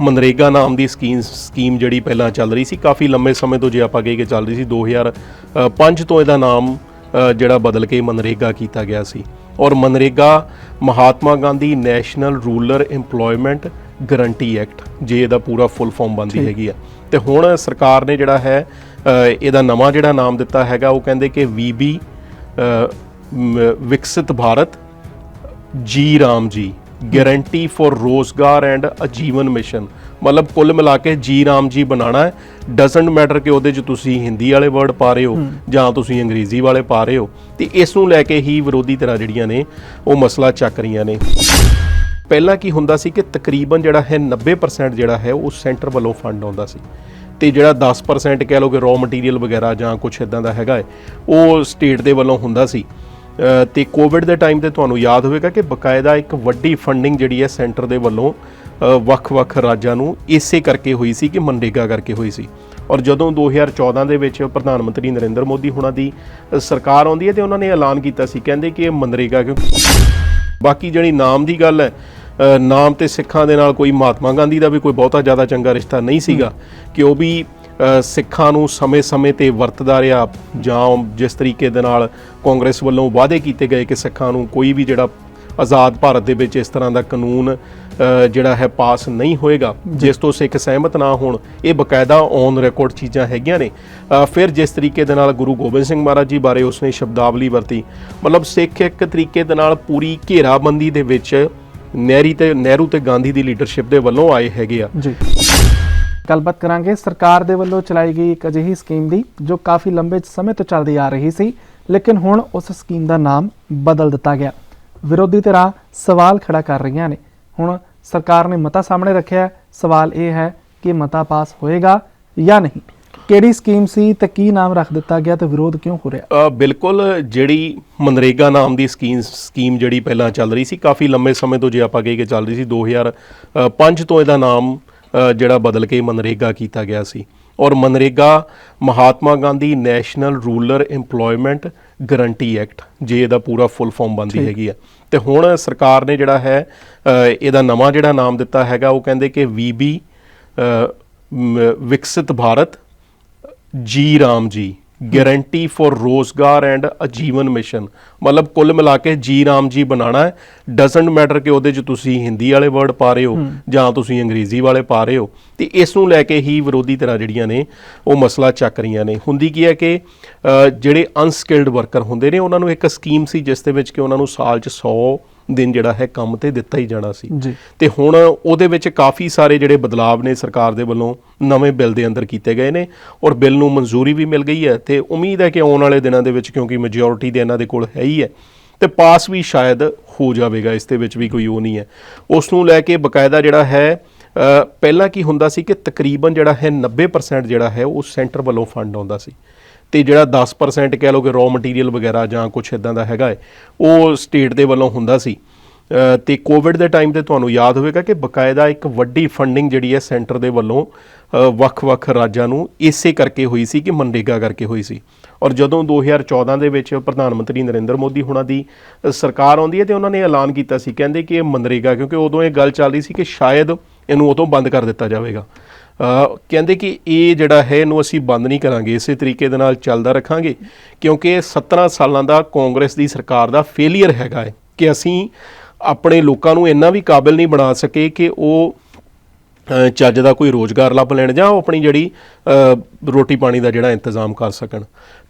ਮਨਰੇਗਾ ਨਾਮ ਦੀ scheme scheme ਜਿਹੜੀ ਪਹਿਲਾਂ ਚੱਲ ਰਹੀ ਸੀ ਕਾਫੀ ਲੰਮੇ ਸਮੇਂ ਤੋਂ ਜੇ ਆਪਾਂ ਕਹੀਏ ਕਿ ਚੱਲ ਰਹੀ ਸੀ 2005 ਤੋਂ ਇਹਦਾ ਨਾਮ ਜਿਹੜਾ ਬਦਲ ਕੇ ਮਨਰੇਗਾ ਕੀਤਾ ਗਿਆ ਸੀ। ਔਰ MNREGA Mahatma Gandhi national rural EMPLOYMENT guarantee act ਜੇ ਇਹਦਾ ਪੂਰਾ ਫੁੱਲ ਫਾਰਮ ਬਣਦੀ ਹੈਗੀ ਆ। ਤੇ ਹੁਣ ਸਰਕਾਰ ਨੇ ਜਿਹੜਾ ਹੈ ਇਹਦਾ ਨਵਾਂ ਜਿਹੜਾ ਨਾਮ ਦਿੱਤਾ ਹੈਗਾ ਉਹ ਕਹਿੰਦੇ ਕਿ ਵੀਬੀ ਵਿਕਸਿਤ Bharat G RAM G. Guarantee for ਰੋਜ਼ਗਾਰ ਐਂਡ ਅਜੀਵਨ ਮਿਸ਼ਨ ਮਤਲਬ ਕੁੱਲ ਮਿਲਾ ਕੇ ਜੀ ਰਾਮ ਜੀ ਬਣਾਉਣਾ ਹੈ। ਡਸਨਟ ਮੈਟਰ ਕਿ ਉਹਦੇ ਚ ਤੁਸੀਂ ਹਿੰਦੀ ਵਾਲੇ ਵਰਡ ਪਾ ਰਹੇ ਹੋ ਜਾਂ ਤੁਸੀਂ ਅੰਗਰੇਜ਼ੀ ਵਾਲੇ ਪਾ ਰਹੇ ਹੋ। ਤੇ ਇਸ ਨੂੰ ਲੈ ਕੇ ਹੀ ਵਿਰੋਧੀ ਧਿਰਾਂ ਜਿਹੜੀਆਂ ਨੇ ਉਹ ਮਸਲਾ ਚੱਕ ਰਹੀਆਂ ਨੇ। ਪਹਿਲਾਂ ਕੀ ਹੁੰਦਾ ਸੀ ਕਿ ਤਕਰੀਬਨ ਜਿਹੜਾ ਹੈ 90% ਜਿਹੜਾ ਹੈ ਉਹ ਸੈਂਟਰ ਵੱਲੋਂ ਫੰਡ ਆਉਂਦਾ ਸੀ। ਤੇ ਜਿਹੜਾ 10% ਕਹਿ ਲਓ ਕਿ ਰॉ ਮਟੀਰੀਅਲ ਵਗੈਰਾ ਜਾਂ ਕੁਝ ਇਦਾਂ ਦਾ ਹੈਗਾ ਹੈ ਉਹ ਸਟੇਟ ਦੇ ਵੱਲੋਂ ਹੁੰਦਾ ਸੀ। ਤੇ ਕੋਵਿਡ ਦੇ ਟਾਈਮ ਤੇ ਤੁਹਾਨੂੰ ਯਾਦ ਹੋਵੇਗਾ ਕਿ ਬਕਾਇਦਾ ਇੱਕ ਵੱਡੀ ਫੰਡਿੰਗ ਜਿਹੜੀ ਹੈ ਸੈਂਟਰ ਦੇ ਵੱਲੋਂ ਵੱਖ-ਵੱਖ ਰਾਜਾਂ ਨੂੰ ਇਸੇ ਕਰਕੇ ਹੋਈ ਸੀ ਕਿ ਮਨਰੇਗਾ ਕਰਕੇ ਹੋਈ ਸੀ। ਔਰ ਜਦੋਂ 2014 ਦੇ ਵਿੱਚ ਪ੍ਰਧਾਨ ਮੰਤਰੀ ਨਰਿੰਦਰ ਮੋਦੀ ਹੁਣਾਂ ਦੀ ਸਰਕਾਰ ਆਉਂਦੀ ਹੈ ਤੇ ਉਹਨਾਂ ਨੇ ਐਲਾਨ ਕੀਤਾ ਸੀ ਕਹਿੰਦੇ ਕਿ ਇਹ ਮਨਰੇਗਾ ਕਿਉਂਕਿ ਬਾਕੀ ਜਿਹੜੀ ਨਾਮ ਦੀ ਗੱਲ ਹੈ ਨਾਮ ਤੇ ਸਿੱਖਾਂ ਦੇ ਨਾਲ ਕੋਈ ਮਹਾਤਮਾ ਗਾਂਧੀ ਦਾ ਵੀ ਕੋਈ ਬਹੁਤਾ ਜ਼ਿਆਦਾ ਚੰਗਾ ਰਿਸ਼ਤਾ ਨਹੀਂ ਸੀਗਾ ਕਿ ਉਹ ਵੀ ਸਿੱਖਾਂ ਨੂੰ ਸਮੇਂ-ਸਮੇਂ ਤੇ ਵਰਤਦਾ ਰਿਹਾ ਜਾਂ ਜਿਸ ਤਰੀਕੇ ਦੇ ਨਾਲ ਕਾਂਗਰਸ ਵੱਲੋਂ ਵਾਅਦੇ ਕੀਤੇ ਗਏ ਕਿ ਸਿੱਖਾਂ ਨੂੰ ਕੋਈ ਵੀ ਜਿਹੜਾ ਆਜ਼ਾਦ ਭਾਰਤ ਦੇ ਵਿੱਚ ਇਸ ਤਰ੍ਹਾਂ ਦਾ ਕਾਨੂੰਨ ਜਿਹੜਾ ਹੈ ਪਾਸ ਨਹੀਂ ਹੋਏਗਾ, ਜਿਸ ਤੋਂ ਸਿੱਖ ਸਹਿਮਤ ਨਾ ਹੋਣ, ਇਹ ਬਕਾਇਦਾ ਔਨ ਰਿਕਾਰਡ ਚੀਜ਼ਾਂ ਹੈਗੀਆਂ ਨੇ। ਫਿਰ ਜਿਸ ਤਰੀਕੇ ਦੇ ਨਾਲ ਗੁਰੂ ਗੋਬਿੰਦ ਸਿੰਘ ਮਹਾਰਾਜ ਜੀ ਬਾਰੇ ਉਸਨੇ ਸ਼ਬਦਾਵਲੀ ਵਰਤੀ, ਮਤਲਬ ਸਿੱਖ ਇੱਕ ਤਰੀਕੇ ਦੇ ਨਾਲ ਪੂਰੀ ਘੇਰਾਬੰਦੀ ਦੇ ਵਿੱਚ ਨਹਿਰੀ ਤੇ, ਨਹਿਰੂ ਤੇ ਗਾਂਧੀ ਦੀ ਲੀਡਰਸ਼ਿਪ ਦੇ ਵੱਲੋਂ ਆਏ ਹੈਗੇ ਆ। ਜੀ। ਗੱਲਬਾਤ ਕਰਾਂਗੇ। ਸਰਕਾਰ ਦੇ ਵੱਲੋਂ ਚਲਾਈ ਗਈ ਇੱਕ ਅਜਿਹੀ ਸਕੀਮ ਦੀ, ਜੋ ਕਾਫੀ ਲੰਬੇ ਸਮੇਂ ਤੋਂ ਚੱਲਦੀ ਆ ਰਹੀ ਸੀ, ਲੇਕਿਨ ਹੁਣ ਉਸ ਸਕੀਮ ਦਾ ਨਾਮ ਬਦਲ ਦਿੱਤਾ ਗਿਆ। ਵਿਰੋਧੀ ਧਿਰਾਂ ਸਵਾਲ ਖੜਾ ਕਰ ਰਹੀਆਂ ਨੇ। ਹੁਣ ਸਰਕਾਰ ਨੇ ਮਤਾ ਸਾਹਮਣੇ ਰੱਖਿਆ ਸਵਾਲ ਇਹ ਹੈ ਕਿ ਮਤਾ ਪਾਸ ਹੋਏਗਾ ਜਾਂ ਨਹੀਂ। ਕਿਹੜੀ ਸਕੀਮ ਸੀ ਤੇ ਕੀ ਨਾਮ ਰੱਖ ਦਿੱਤਾ ਗਿਆ ਤੇ ਵਿਰੋਧ ਕਿਉਂ ਹੋ ਰਿਹਾ? ਬਿਲਕੁਲ, ਜਿਹੜੀ ਮਨਰੇਗਾ ਨਾਮ ਦੀ ਸਕੀਮ ਸਕੀਮ ਜਿਹੜੀ ਪਹਿਲਾਂ ਚੱਲ ਰਹੀ ਸੀ, ਕਾਫੀ ਲੰਮੇ ਸਮੇਂ ਤੋਂ ਜੇ ਆਪਾਂ ਕਹੀ ਕਿ ਚੱਲ ਰਹੀ ਸੀ 2005 ਤੋਂ ਇਹਦਾ ਨਾਮ ਜਿਹੜਾ ਬਦਲ ਕੇ ਮਨਰੇਗਾ ਕੀਤਾ ਗਿਆ ਸੀ। ਔਰ MNREGA Mahatma Gandhi national rural EMPLOYMENT guarantee act ਜੇ ਇਹਦਾ ਪੂਰਾ ਫੁੱਲ ਫਾਰਮ ਬਣਦੀ ਹੈਗੀ ਆ। ਤੇ ਹੁਣ ਸਰਕਾਰ ਨੇ ਜਿਹੜਾ ਹੈ ਇਹਦਾ ਨਵਾਂ ਜਿਹੜਾ ਨਾਮ ਦਿੱਤਾ ਹੈਗਾ ਉਹ ਕਹਿੰਦੇ ਕਿ ਵੀਬੀ ਵਿਕਸਿਤ Bharat G RAM G. Guarantee for ਰੋਜ਼ਗਾਰ ਐਂਡ ਅਜੀਵਨ ਮਿਸ਼ਨ ਮਤਲਬ ਕੁੱਲ ਮਿਲਾ ਕੇ ਜੀ ਰਾਮ ਜੀ ਬਣਾਉਣਾ ਹੈ। ਡਸਨਟ ਮੈਟਰ ਕਿ ਉਹਦੇ ਚ ਤੁਸੀਂ ਹਿੰਦੀ ਵਾਲੇ ਵਰਡ ਪਾ ਰਹੇ ਹੋ ਜਾਂ ਤੁਸੀਂ ਅੰਗਰੇਜ਼ੀ ਵਾਲੇ ਪਾ ਰਹੇ ਹੋ। ਤੇ ਇਸ ਨੂੰ ਲੈ ਕੇ ਹੀ ਵਿਰੋਧੀ ਧਿਰਾਂ ਜਿਹੜੀਆਂ ਨੇ ਉਹ ਮਸਲਾ ਚੱਕ ਰਹੀਆਂ ਨੇ। ਹੁੰਦੀ ਕੀ ਹੈ ਕਿ ਜਿਹੜੇ ਅਨਸਕਿਲਡ ਵਰਕਰ ਹੁੰਦੇ ਨੇ ਉਹਨਾਂ ਨੂੰ ਇੱਕ ਸਕੀਮ ਸੀ ਜਿਸ ਦੇ ਵਿੱਚ ਕਿ ਉਹਨਾਂ ਨੂੰ ਸਾਲ ਚ 100 ਦਿਨ ਜਿਹੜਾ ਹੈ ਕੰਮ ਤੇ ਦਿੱਤਾ ਹੀ ਜਾਣਾ ਸੀ। ਤੇ ਹੁਣ ਉਹਦੇ ਵਿੱਚ ਕਾਫੀ ਸਾਰੇ ਜਿਹੜੇ ਬਦਲਾਵ ਨੇ ਸਰਕਾਰ ਦੇ ਵੱਲੋਂ ਨਵੇਂ ਬਿੱਲ ਦੇ ਅੰਦਰ ਕੀਤੇ ਗਏ ਨੇ ਔਰ ਬਿੱਲ ਨੂੰ ਮਨਜ਼ੂਰੀ ਵੀ ਮਿਲ ਗਈ ਹੈ ਤੇ ਉਮੀਦ ਹੈ ਕਿ ਆਉਣ ਵਾਲੇ ਦਿਨਾਂ ਦੇ ਵਿੱਚ ਕਿਉਂਕਿ ਮੈਜੋਰਿਟੀ ਦੇ ਇਹਨਾਂ ਦੇ ਕੋਲ ਹੈ ਹੀ ਹੈ ਤੇ ਪਾਸ ਵੀ ਸ਼ਾਇਦ ਹੋ ਜਾਵੇਗਾ ਇਸ ਦੇ ਵਿੱਚ ਵੀ ਕੋਈ ਉਹ ਨਹੀਂ ਹੈ। ਉਸ ਨੂੰ ਲੈ ਕੇ ਬਕਾਇਦਾ ਜਿਹੜਾ ਹੈ ਪਹਿਲਾਂ ਕੀ ਹੁੰਦਾ ਸੀ ਕਿ ਤਕਰੀਬਨ ਜਿਹੜਾ ਹੈ 90% ਜਿਹੜਾ ਹੈ ਉਹ ਸੈਂਟਰ ਵੱਲੋਂ ਫੰਡ ਆਉਂਦਾ ਸੀ। ਤੇ ਜਿਹੜਾ 10% ਕਹਿ ਲਓ ਕਿ ਰॉ ਮਟੀਰੀਅਲ ਵਗੈਰਾ ਜਾਂ ਕੁਝ ਇਦਾਂ ਦਾ ਹੈਗਾ ਹੈ ਉਹ ਸਟੇਟ ਦੇ ਵੱਲੋਂ ਹੁੰਦਾ ਸੀ। ਅ, ਤੇ ਕੋਵਿਡ ਦੇ ਟਾਈਮ ਤੇ ਤੁਹਾਨੂੰ ਯਾਦ ਹੋਵੇਗਾ ਕਿ ਬਕਾਇਦਾ ਇੱਕ ਵੱਡੀ ਫੰਡਿੰਗ ਜਿਹੜੀ ਹੈ ਸੈਂਟਰ ਦੇ ਵੱਲੋਂ ਵੱਖ-ਵੱਖ ਰਾਜਾਂ ਨੂੰ ਇਸੇ ਕਰਕੇ ਹੋਈ ਸੀ ਕਿ ਮਨਰੇਗਾ ਕਰਕੇ ਹੋਈ ਸੀ। ਔਰ ਜਦੋਂ 2014 ਦੇ ਵਿੱਚ ਪ੍ਰਧਾਨ ਮੰਤਰੀ ਨਰਿੰਦਰ ਮੋਦੀ ਹੁਣਾਂ ਦੀ ਸਰਕਾਰ ਆਉਂਦੀ ਹੈ ਤੇ ਉਹਨਾਂ ਨੇ ਐਲਾਨ ਕੀਤਾ ਸੀ ਕਹਿੰਦੇ ਕਿ ਇਹ ਮਨਰੇਗਾ ਕਿਉਂਕਿ ਉਦੋਂ ਇਹ ਗੱਲ ਚੱਲ ਰਹੀ ਸੀ ਕਿ ਸ਼ਾਇਦ ਇਹਨੂੰ ਉਦੋਂ ਬੰਦ ਕਰ ਦਿੱਤਾ ਜਾਵੇਗਾ। ਕਹਿੰਦੇ ਕਿ ਇਹ ਜਿਹੜਾ ਹੈ ਇਹਨੂੰ ਅਸੀਂ ਬੰਦ ਨਹੀਂ ਕਰਾਂਗੇ, ਇਸੇ ਤਰੀਕੇ ਦੇ ਨਾਲ ਚੱਲਦਾ ਰੱਖਾਂਗੇ, ਕਿਉਂਕਿ ਇਹ 17 ਸਾਲਾਂ ਦਾ ਕਾਂਗਰਸ ਦੀ ਸਰਕਾਰ ਦਾ ਫੇਲਿਅਰ ਹੈਗਾ ਹੈ ਕਿ ਅਸੀਂ ਆਪਣੇ ਲੋਕਾਂ ਨੂੰ ਇੰਨਾ ਵੀ ਕਾਬਿਲ ਨਹੀਂ ਬਣਾ ਸਕੇ ਕਿ ਉਹ ਚੱਜ ਦਾ ਕੋਈ ਰੋਜ਼ਗਾਰ ਲੱਭ ਲੈਣ ਜਾਂ ਉਹ ਆਪਣੀ ਜਿਹੜੀ ਰੋਟੀ ਪਾਣੀ ਦਾ ਜਿਹੜਾ ਇੰਤਜ਼ਾਮ ਕਰ ਸਕਣ।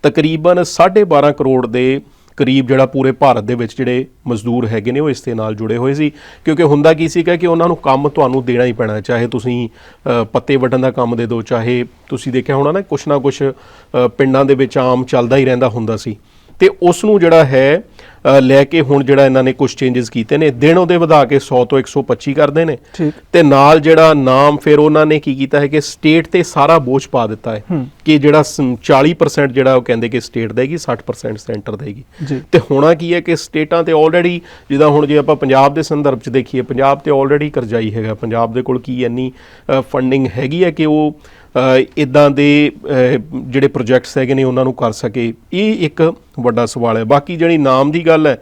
ਤਕਰੀਬਨ 12.5 ਕਰੋੜ ਦੇ ਕਰੀਬ ਜਿਹੜਾ ਪੂਰੇ ਭਾਰਤ ਦੇ ਵਿੱਚ ਜਿਹੜੇ ਮਜ਼ਦੂਰ ਹੈਗੇ ਨੇ, ਉਹ ਇਸ ਦੇ ਨਾਲ ਜੁੜੇ ਹੋਏ ਸੀ। ਕਿਉਂਕਿ ਹੁੰਦਾ ਕੀ ਸੀਗਾ ਕਿ ਉਹਨਾਂ ਨੂੰ ਕੰਮ ਤੁਹਾਨੂੰ ਦੇਣਾ ਹੀ ਪੈਣਾ, ਚਾਹੇ ਤੁਸੀਂ ਪੱਤੇ ਵੱਢਣ ਦਾ ਕੰਮ ਦੇ ਦਿਓ, ਚਾਹੇ ਤੁਸੀਂ ਦੇਖਿਆ ਹੋਣਾ ਨਾ, ਕੁਛ ਨਾ ਕੁਛ ਪਿੰਡਾਂ ਦੇ ਵਿੱਚ ਆਮ ਚੱਲਦਾ ਹੀ ਰਹਿੰਦਾ ਹੁੰਦਾ ਸੀ। ਤੇ ਉਸ ਨੂੰ ਜਿਹੜਾ ਹੈ ਲੈ ਕੇ ਹੁਣ ਜਿਹੜਾ ਇਹਨਾਂ ਨੇ ਕੁਝ ਚੇਂਜਸ ਕੀਤੇ ਨੇ ਦਿਨ ਉਹਦੇ ਵਧਾ ਕੇ 100 ਤੋਂ 125 ਕਰਦੇ ਨੇ। ਤੇ ਨਾਲ ਜਿਹੜਾ ਨਾਮ ਫਿਰ ਉਹਨਾਂ ਨੇ ਕੀ ਕੀਤਾ ਹੈ ਕਿ ਸਟੇਟ ਤੇ ਸਾਰਾ ਬੋਝ ਪਾ ਦਿੱਤਾ ਹੈ ਕਿ ਜਿਹੜਾ ਸ- 40% ਜਿਹੜਾ ਉਹ ਕਹਿੰਦੇ ਕਿ ਸਟੇਟ ਦੇਗੀ 60% ਸੈਂਟਰ ਦੇਗੀ। ਤੇ ਹੋਣਾ ਕੀ ਹੈ ਕਿ ਸਟੇਟਾਂ ਤੇ ਆਲਰੇਡੀ ਜਿੱਦਾਂ ਹੁਣ ਜੇ ਆਪਾਂ ਪੰਜਾਬ ਦੇ ਸੰਦਰਭ 'ਚ ਦੇਖੀਏ ਪੰਜਾਬ ਤੇ ਆਲਰੇਡੀ ਕਰਜ਼ਾਈ ਹੈਗਾ। ਪੰਜਾਬ ਦੇ ਕੋਲ ਕੀ ਇੰਨੀ ਫੰਡਿੰਗ ਹੈਗੀ ਹੈ ਕਿ ਉਹ ਇਦਾਂ ਦੇ ਜਿਹੜੇ ਪ੍ਰੋਜੈਕਟਸ ਹੈਗੇ ਨੇ ਉਹਨਾਂ ਨੂੰ ਕਰ ਸਕੇ। ਇਹ ਇੱਕ ਵੱਡਾ ਸਵਾਲ ਹੈ। ਬਾਕੀ ਜਿਹੜੀ ਨਾਮ ਦੀ ਗੱਲ ਹੈ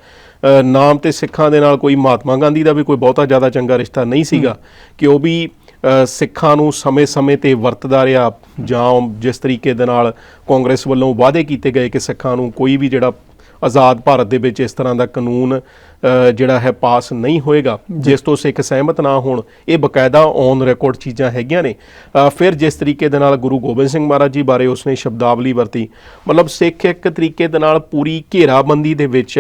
ਨਾਮ ਤੇ ਸਿੱਖਾਂ ਦੇ ਨਾਲ ਕੋਈ ਮਹਾਤਮਾ ਗਾਂਧੀ ਦਾ ਵੀ ਕੋਈ ਬਹੁਤਾ ਜ਼ਿਆਦਾ ਚੰਗਾ ਰਿਸ਼ਤਾ ਨਹੀਂ ਸੀਗਾ ਕਿ ਉਹ ਵੀ ਸਿੱਖਾਂ ਨੂੰ ਸਮੇਂ-ਸਮੇਂ ਤੇ ਵਰਤਦਾ ਰਿਹਾ ਜਾਂ ਜਿਸ ਤਰੀਕੇ ਦੇ ਨਾਲ ਕਾਂਗਰਸ ਵੱਲੋਂ ਵਾਅਦੇ ਕੀਤੇ ਗਏ ਕਿ ਸਿੱਖਾਂ ਨੂੰ ਕੋਈ ਵੀ ਜਿਹੜਾ ਆਜ਼ਾਦ ਭਾਰਤ ਦੇ ਵਿੱਚ ਇਸ ਤਰ੍ਹਾਂ ਦਾ ਕਾਨੂੰਨ ਜਿਹੜਾ ਹੈ ਪਾਸ ਨਹੀਂ ਹੋਏਗਾ ਜਿਸ ਤੋਂ ਸਿੱਖ ਸਹਿਮਤ ਨਾ ਹੋਣ ਇਹ ਬਕਾਇਦਾ ਔਨ ਰਿਕਾਰਡ ਚੀਜ਼ਾਂ ਹੈਗੀਆਂ ਨੇ। ਫਿਰ ਜਿਸ ਤਰੀਕੇ ਦੇ ਨਾਲ ਗੁਰੂ ਗੋਬਿੰਦ ਸਿੰਘ ਮਹਾਰਾਜ ਜੀ ਬਾਰੇ ਉਸਨੇ ਸ਼ਬਦਾਵਲੀ ਵਰਤੀ ਮਤਲਬ ਸਿੱਖ ਇੱਕ ਤਰੀਕੇ ਦੇ ਨਾਲ ਪੂਰੀ ਘੇਰਾਬੰਦੀ ਦੇ ਵਿੱਚ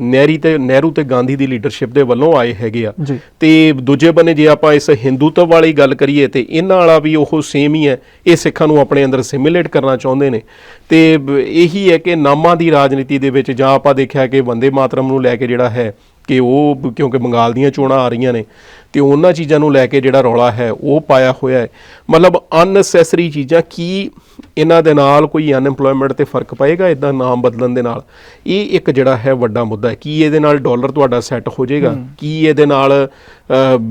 ਨਹਿਰੀ ਤੇ ਨਹਿਰੂ ਤੇ ਗਾਂਧੀ ਦੀ ਲੀਡਰਸ਼ਿਪ ਦੇ ਵੱਲੋਂ ਆਏ ਹੈਗੇ ਆ। ਤੇ ਦੂਜੇ ਬੰਨੇ ਜੇ ਆਪਾਂ ਇਸ ਹਿੰਦੂਤਵ ਵਾਲੀ ਗੱਲ ਕਰੀਏ ਤੇ ਇਹਨਾਂ ਵਾਲਾ ਵੀ ਉਹ ਸੇਮ ਹੀ ਹੈ। ਇਹ ਸਿੱਖਾਂ ਨੂੰ ਆਪਣੇ ਅੰਦਰ ਸਿਮੂਲੇਟ ਕਰਨਾ ਚਾਹੁੰਦੇ ਨੇ। ਤੇ ਇਹੀ ਹੈ ਕਿ ਨਾਮਾਂ ਦੀ ਰਾਜਨੀਤੀ ਦੇ ਵਿੱਚ ਜਾਂ ਆਪਾਂ ਦੇਖਿਆ ਕਿ ਵੰਦੇ ਮਾਤਰਮ ਨੂੰ ਲੈ ਕੇ ਜਿਹੜਾ ਹੈ ਕਿ ਉਹ ਕਿਉਂਕਿ ਬੰਗਾਲ ਦੀਆਂ ਚੋਣਾਂ ਆ ਰਹੀਆਂ ਨੇ ਤੇ ਉਹਨਾਂ ਚੀਜ਼ਾਂ ਨੂੰ ਲੈ ਕੇ ਜਿਹੜਾ ਰੌਲਾ ਹੈ ਉਹ ਪਾਇਆ ਹੋਇਆ ਹੈ। ਮਤਲਬ ਅਨਨੈਸੈਸਰੀ ਚੀਜ਼ਾਂ ਕੀ ਇਹਨਾਂ ਦੇ ਨਾਲ ਕੋਈ ਅਨਐਮਪਲੋਇਮੈਂਟ ਤੇ ਫ਼ਰਕ ਪਏਗਾ ਇਦਾਂ ਨਾਮ ਬਦਲਣ ਦੇ ਨਾਲ? ਇਹ ਇੱਕ ਜਿਹੜਾ ਹੈ ਵੱਡਾ ਮੁੱਦਾ ਹੈ। ਕੀ ਇਹਦੇ ਨਾਲ ਡਾਲਰ ਤੁਹਾਡਾ ਸੈੱਟ ਹੋ ਜਾਏਗਾ? ਕੀ ਇਹਦੇ ਨਾਲ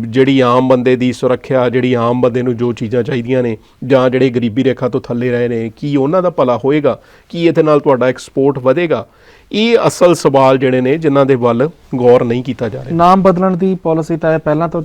ਜਿਹੜੀ ਆਮ ਬੰਦੇ ਦੀ ਸੁਰੱਖਿਆ ਜਿਹੜੀ ਆਮ ਬੰਦੇ ਨੂੰ ਜੋ ਚੀਜ਼ਾਂ ਚਾਹੀਦੀਆਂ ਨੇ ਜਾਂ ਜਿਹੜੇ ਗਰੀਬੀ ਰੇਖਾ ਤੋਂ ਥੱਲੇ ਰਹੇ ਨੇ ਕੀ ਉਹਨਾਂ ਦਾ ਭਲਾ ਹੋਏਗਾ? ਕੀ ਇਹਦੇ ਨਾਲ ਤੁਹਾਡਾ ਐਕਸਪੋਰਟ ਵਧੇਗਾ? ਇਹ ਅਸਲ ਸਵਾਲ ਜਿਹੜੇ ਨੇ ਜਿਨ੍ਹਾਂ ਦੇ ਵੱਲ ਗੌਰ ਨਹੀਂ ਕੀਤਾ ਜਾ ਰਿਹਾ। ਨਾਮ ਬਦਲਣ ਦੀ ਪਾਲਿਸੀ ਤਾਂ ਇਹ ਪਹਿਲਾਂ ਤੋਂ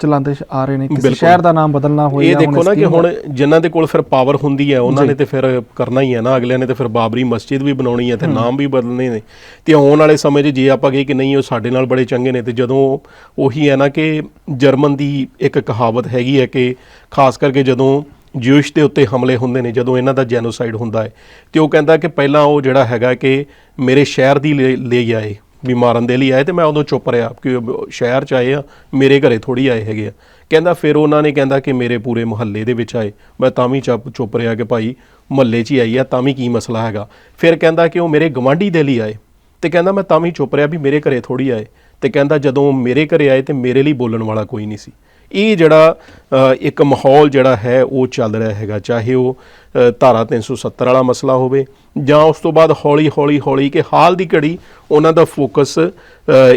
ਚਲਾਉਂਦੇ ਆ ਰਹੇ ਨੇ। ਕਿਸੇ। ਸ਼ਹਿਰ ਦਾ ਨਾਮ ਬਦਲਣਾ ਹੋਏ ਇਹ ਦੇਖੋ ਨਾ ਕਿ ਹੁਣ ਜਿਨ੍ਹਾਂ ਦੇ ਕੋਲ ਫਿਰ ਪਾਵਰ ਹੁੰਦੀ ਹੈ ਉਹਨਾਂ ਨੇ ਤੇ ਫਿਰ ਕਰਨਾ ਹੀ ਹੈ ਨਾ। ਅਗਲਿਆਂ ਨੇ ਤੇ ਫਿਰ ਬਾਬਰੀ ਮਸਜਿਦ ਵੀ ਬਣਾਉਣੀ ਹੈ ਤੇ ਨਾਮ ਵੀ ਬਦਲਣੇ ਨੇ। ਤੇ ਆਉਣ ਵਾਲੇ ਸਮੇਂ 'ਚ ਜੇ ਆਪਾਂ ਕਹੇ ਕਿ ਨਹੀਂ ਉਹ ਸਾਡੇ ਨਾਲ ਬੜੇ ਚੰਗੇ ਨੇ ਤੇ ਜਦੋਂ ਉਹੀ ਹੈ ਨਾ ਕਿ ਜਰਮਨ ਦੀ ਇੱਕ ਕਹਾਵਤ ਹੈਗੀ ਹੈ ਕਿ ਖਾਸ ਕਰਕੇ ਜਦੋਂ ਜਿਊਸ਼ ਦੇ ਉੱਤੇ ਹਮਲੇ ਹੁੰਦੇ ਨੇ ਜਦੋਂ ਇਹਨਾਂ ਦਾ ਜੈਨੋਸਾਈਡ ਹੁੰਦਾ ਹੈ ਤੇ ਉਹ ਕਹਿੰਦਾ ਕਿ ਪਹਿਲਾਂ ਉਹ ਜਿਹੜਾ ਹੈਗਾ ਕਿ ਮੇਰੇ ਸ਼ਹਿਰ ਦੀ ਲੈ ਲਈ ਆਏ। ਵੀ ਮਾਰਨ ਦੇ ਲਈ ਆਏ ਤੇ ਮੈਂ ਉਦੋਂ ਚੁੱਪ ਰਿਹਾ ਕਿ ਉਹ ਸ਼ਹਿਰ ਚ ਆਏ ਆ, ਮੇਰੇ ਘਰੇ ਥੋੜੀ ਆਏ ਹੈਗੇ ਆ। ਕਹਿੰਦਾ ਫਿਰ ਉਹਨਾਂ ਨੇ ਕਹਿੰਦਾ ਕਿ ਮੇਰੇ ਪੂਰੇ ਮੁਹੱਲੇ ਦੇ ਵਿੱਚ ਆਏ। ਮੈਂ ਤਾਂ ਵੀ ਚੁੱਪ ਚੁੱਪ ਰਿਹਾ ਕਿ ਭਾਈ ਮੁਹੱਲੇ 'ਚ ਹੀ ਆਈ ਆ, ਤਾਂ ਵੀ ਕੀ ਮਸਲਾ ਹੈਗਾ। ਫਿਰ ਕਹਿੰਦਾ ਕਿ ਉਹ ਮੇਰੇ ਗਵਾਂਢੀ ਦੇ ਲਈ ਆਏ ਤੇ ਕਹਿੰਦਾ ਮੈਂ ਤਾਂ ਵੀ ਚੁੱਪ ਰਿਹਾ ਵੀ ਮੇਰੇ ਘਰੇ ਥੋੜੀ ਆਏ। ਤੇ ਕਹਿੰਦਾ ਜਦੋਂ ਮੇਰੇ ਘਰੇ ਆਏ ਤੇ ਮੇਰੇ ਲਈ ਬੋਲਣ ਵਾਲਾ ਕੋਈ ਨਹੀਂ ਸੀ। ਇਹ ਜਿਹੜਾ ਇੱਕ ਮਾਹੌਲ ਜਿਹੜਾ ਹੈ ਉਹ ਚੱਲ ਰਿਹਾ ਹੈਗਾ ਚਾਹੇ ਉਹ ਧਾਰਾ 370 ਵਾਲਾ ਮਸਲਾ ਹੋਵੇ ਜਾਂ ਉਸ ਤੋਂ ਬਾਅਦ ਹੌਲੀ ਹੌਲੀ ਹੌਲੀ ਕਿ ਹਾਲ ਦੀ ਘੜੀ ਉਹਨਾਂ ਦਾ ਫੋਕਸ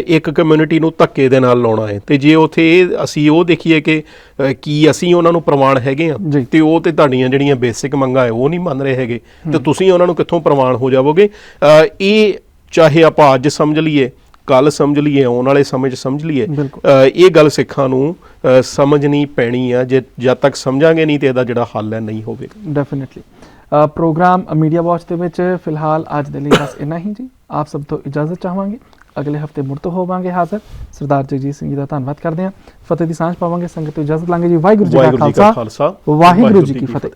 ਇੱਕ ਕਮਿਊਨਿਟੀ ਨੂੰ ਧੱਕੇ ਦੇ ਨਾਲ ਲਾਉਣਾ ਹੈ। ਤੇ ਜੇ ਉਥੇ ਇਹ ਅਸੀਂ ਉਹ ਦੇਖੀਏ ਕਿ ਕੀ ਅਸੀਂ ਉਹਨਾਂ ਨੂੰ ਪ੍ਰਮਾਣ ਹੈਗੇ ਆ। ਤੇ ਉਹ ਤੇ ਤੁਹਾਡੀਆਂ ਜਿਹੜੀਆਂ ਬੇਸਿਕ ਮੰਗਾਂ ਹੈ ਉਹ ਨਹੀਂ ਮੰਨ ਰਹੇ ਹੈਗੇ। ਤੇ ਤੁਸੀਂ ਉਹਨਾਂ ਨੂੰ ਕਿੱਥੋਂ ਪ੍ਰਮਾਣ ਹੋ ਜਾਵੋਗੇ? ਇਹ ਚਾਹੇ ਆਪਾਂ ਅੱਜ ਸਮਝ ਲਈਏ ਕੱਲ ਸਮਝ ਲਈਏ ਆਉਣ ਵਾਲੇ ਸਮੇਂ 'ਚ ਸਮਝ ਲਈਏ ਇਹ ਗੱਲ ਸਿੱਖਾਂ ਨੂੰ ਸਮਝਣੀ ਪੈਣੀ ਆ ਜੇ ਜਦ ਤੱਕ ਸਮਝਾਂਗੇ ਨਹੀਂ ਤੇ ਇਹਦਾ ਜਿਹੜਾ ਹੱਲ ਹੈ ਨਹੀਂ ਹੋਵੇਗਾ। ਡੈਫੀਨਿਟਲੀ ਪ੍ਰੋਗਰਾਮ ਮੀਡੀਆ ਵਾਚ ਦੇ ਵਿੱਚ ਫਿਲਹਾਲ ਅੱਜ ਦੇ ਲਈ ਬਸ ਇੰਨਾ ਹੀ ਜੀ। ਆਪ ਸਭ ਤੋਂ ਇਜਾਜ਼ਤ ਚਾਹਾਂਗੇ। ਅਗਲੇ ਹਫ਼ਤੇ ਮੁੜ ਤੋਂ ਹੋਵਾਂਗੇ ਹਾਜ਼ਰ। ਸਰਦਾਰ ਜਗਜੀਤ ਸਿੰਘ ਜੀ ਦਾ ਧੰਨਵਾਦ ਕਰਦੇ ਹਾਂ। ਫਤਿਹ ਦੀ ਸਾਂਝ ਪਾਵਾਂਗੇ। ਸੰਗਤ ਤੋਂ ਇਜਾਜ਼ਤ ਲਾਂਗੇ ਜੀ। ਵਾਹਿਗੁਰੂ ਜੀ ਕਾ ਖਾਲਸਾ। ਵਾਹਿਗੁਰੂ ਜੀ ਕੀ ਫਤਿਹ।